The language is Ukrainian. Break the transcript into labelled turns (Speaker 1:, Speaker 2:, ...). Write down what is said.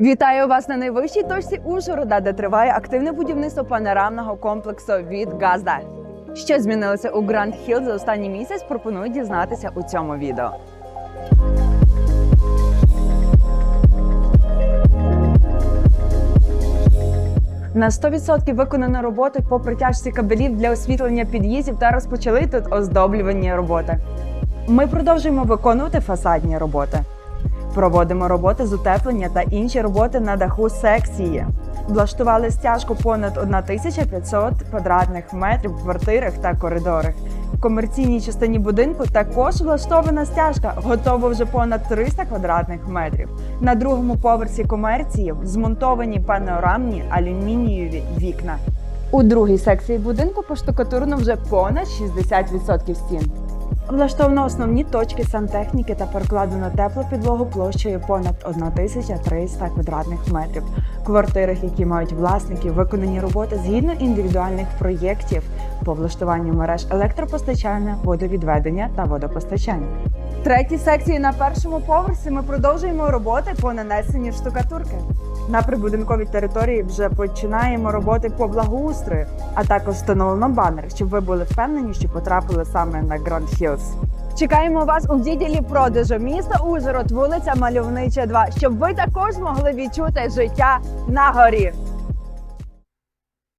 Speaker 1: Вітаю вас на найвищій точці Ужгорода, де триває активне будівництво панорамного комплексу від Газда. Що змінилося у Гранд Хіл за останній місяць? Пропоную дізнатися у цьому відео. На 100% виконано роботи по протяжці кабелів для освітлення під'їздів та розпочали тут оздоблювані роботи. Ми продовжуємо виконувати фасадні роботи. Проводимо роботи з утеплення та інші роботи на даху секції. Влаштували стяжку понад 1500 квадратних метрів в квартирах та коридорах. В комерційній частині будинку також влаштована стяжка, готово вже понад 300 квадратних метрів. На другому поверсі комерції змонтовані панорамні алюмінієві вікна. У другій секції будинку поштукатурно вже понад 60% стін. Влаштовано основні точки сантехніки та перекладено теплу підлогу площею понад 1300 квадратних метрів. В квартирах, які мають власників, виконані роботи згідно індивідуальних проєктів по влаштуванню мереж електропостачання, водовідведення та водопостачання. В третій секції на першому поверсі ми продовжуємо роботи по нанесенню штукатурки. На прибудинковій території вже починаємо роботи по благоустрою, а також встановлено банер, щоб ви були впевнені, що потрапили саме на Grand Hills. Чекаємо вас у відділі продажу міста Ужгород, вулиця Мальовнича 2, щоб ви також змогли відчути життя на горі.